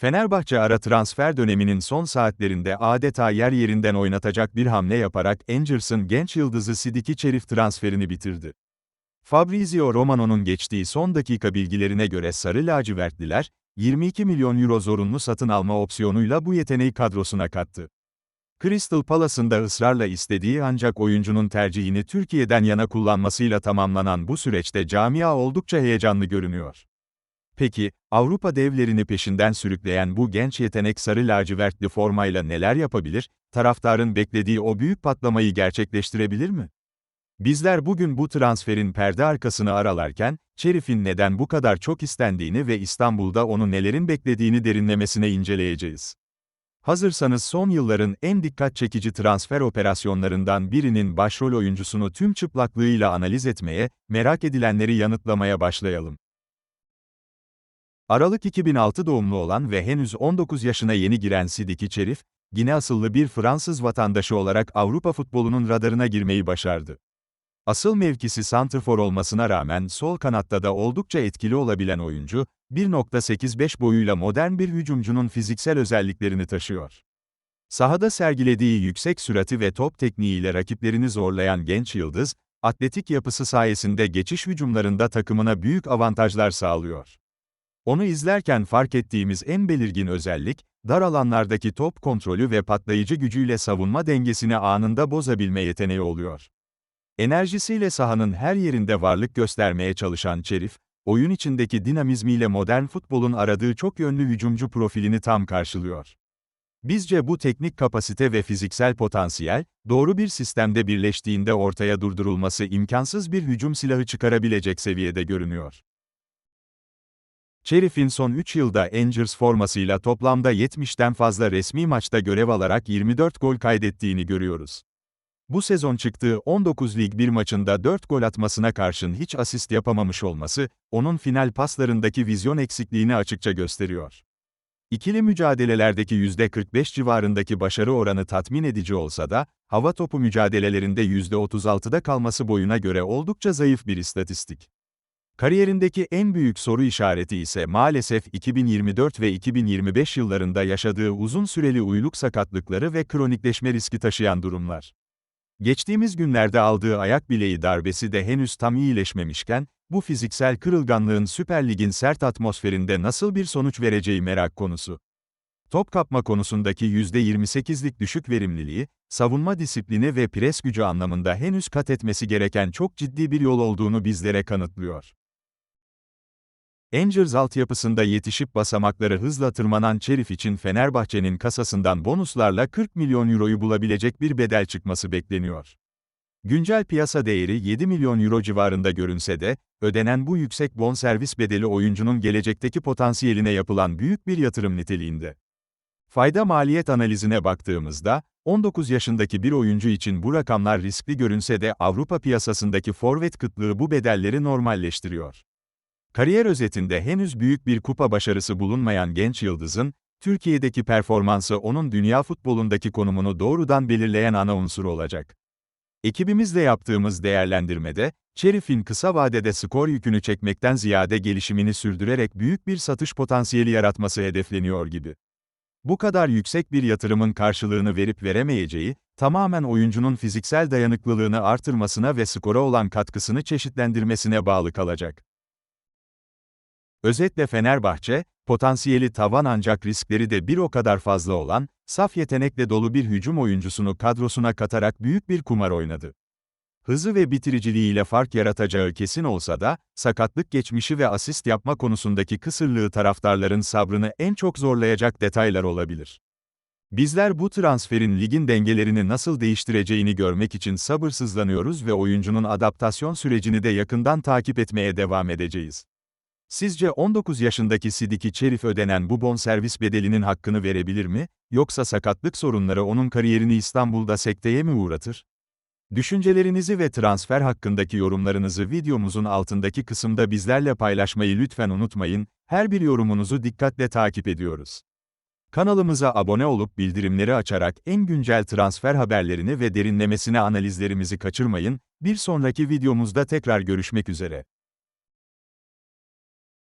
Fenerbahçe ara transfer döneminin son saatlerinde adeta yer yerinden oynatacak bir hamle yaparak Angers'ın genç yıldızı Sidiki Çerif transferini bitirdi. Fabrizio Romano'nun geçtiği son dakika bilgilerine göre Sarı Lacivertliler, 22 milyon euro zorunlu satın alma opsiyonuyla bu yeteneği kadrosuna kattı. Crystal Palace'ın da ısrarla istediği ancak oyuncunun tercihini Türkiye'den yana kullanmasıyla tamamlanan bu süreçte camia oldukça heyecanlı görünüyor. Peki, Avrupa devlerini peşinden sürükleyen bu genç yetenek sarı lacivertli formayla neler yapabilir, taraftarın beklediği o büyük patlamayı gerçekleştirebilir mi? Bizler bugün bu transferin perde arkasını aralarken, Şerif'in neden bu kadar çok istendiğini ve İstanbul'da onu nelerin beklediğini derinlemesine inceleyeceğiz. Hazırsanız son yılların en dikkat çekici transfer operasyonlarından birinin başrol oyuncusunu tüm çıplaklığıyla analiz etmeye, merak edilenleri yanıtlamaya başlayalım. Aralık 2006 doğumlu olan ve henüz 19 yaşına yeni giren Sidiki Çerif, Gine asıllı bir Fransız vatandaşı olarak Avrupa futbolunun radarına girmeyi başardı. Asıl mevkisi santrfor olmasına rağmen sol kanatta da oldukça etkili olabilen oyuncu, 1.85 boyuyla modern bir hücumcunun fiziksel özelliklerini taşıyor. Sahada sergilediği yüksek sürati ve top tekniğiyle rakiplerini zorlayan genç yıldız, atletik yapısı sayesinde geçiş hücumlarında takımına büyük avantajlar sağlıyor. Onu izlerken fark ettiğimiz en belirgin özellik, dar alanlardaki top kontrolü ve patlayıcı gücüyle savunma dengesini anında bozabilme yeteneği oluyor. Enerjisiyle sahanın her yerinde varlık göstermeye çalışan Çerif, oyun içindeki dinamizmiyle modern futbolun aradığı çok yönlü hücumcu profilini tam karşılıyor. Bizce bu teknik kapasite ve fiziksel potansiyel, doğru bir sistemde birleştiğinde ortaya durdurulması imkansız bir hücum silahı çıkarabilecek seviyede görünüyor. Şerif'in son 3 yılda Angers formasıyla toplamda 70'ten fazla resmi maçta görev alarak 24 gol kaydettiğini görüyoruz. Bu sezon çıktığı 19 lig bir maçında 4 gol atmasına karşın hiç asist yapamamış olması, onun final paslarındaki vizyon eksikliğini açıkça gösteriyor. İkili mücadelelerdeki %45 civarındaki başarı oranı tatmin edici olsa da, hava topu mücadelelerinde %36'da kalması boyuna göre oldukça zayıf bir istatistik. Kariyerindeki en büyük soru işareti ise maalesef 2024 ve 2025 yıllarında yaşadığı uzun süreli uyluk sakatlıkları ve kronikleşme riski taşıyan durumlar. Geçtiğimiz günlerde aldığı ayak bileği darbesi de henüz tam iyileşmemişken, bu fiziksel kırılganlığın Süper Lig'in sert atmosferinde nasıl bir sonuç vereceği merak konusu. Top kapma konusundaki %28'lik düşük verimliliği, savunma disiplini ve pres gücü anlamında henüz kat etmesi gereken çok ciddi bir yol olduğunu bizlere kanıtlıyor. Angers altyapısında yetişip basamakları hızla tırmanan Çerif için Fenerbahçe'nin kasasından bonuslarla 40 milyon euroyu bulabilecek bir bedel çıkması bekleniyor. Güncel piyasa değeri 7 milyon euro civarında görünse de, ödenen bu yüksek bonservis bedeli oyuncunun gelecekteki potansiyeline yapılan büyük bir yatırım niteliğinde. Fayda maliyet analizine baktığımızda, 19 yaşındaki bir oyuncu için bu rakamlar riskli görünse de Avrupa piyasasındaki forvet kıtlığı bu bedelleri normalleştiriyor. Kariyer özetinde henüz büyük bir kupa başarısı bulunmayan genç yıldızın, Türkiye'deki performansı onun dünya futbolundaki konumunu doğrudan belirleyen ana unsur olacak. Ekibimizle yaptığımız değerlendirmede, Şerif'in kısa vadede skor yükünü çekmekten ziyade gelişimini sürdürerek büyük bir satış potansiyeli yaratması hedefleniyor gibi. Bu kadar yüksek bir yatırımın karşılığını verip veremeyeceği, tamamen oyuncunun fiziksel dayanıklılığını artırmasına ve skora olan katkısını çeşitlendirmesine bağlı kalacak. Özetle Fenerbahçe, potansiyeli tavan ancak riskleri de bir o kadar fazla olan, saf yetenekle dolu bir hücum oyuncusunu kadrosuna katarak büyük bir kumar oynadı. Hızı ve bitiriciliğiyle fark yaratacağı kesin olsa da, sakatlık geçmişi ve asist yapma konusundaki kısırlığı taraftarların sabrını en çok zorlayacak detaylar olabilir. Bizler bu transferin ligin dengelerini nasıl değiştireceğini görmek için sabırsızlanıyoruz ve oyuncunun adaptasyon sürecini de yakından takip etmeye devam edeceğiz. Sizce 19 yaşındaki Sidiki Çerif ödenen bu bonservis bedelinin hakkını verebilir mi, yoksa sakatlık sorunları onun kariyerini İstanbul'da sekteye mi uğratır? Düşüncelerinizi ve transfer hakkındaki yorumlarınızı videomuzun altındaki kısımda bizlerle paylaşmayı lütfen unutmayın, her bir yorumunuzu dikkatle takip ediyoruz. Kanalımıza abone olup bildirimleri açarak en güncel transfer haberlerini ve derinlemesine analizlerimizi kaçırmayın, bir sonraki videomuzda tekrar görüşmek üzere.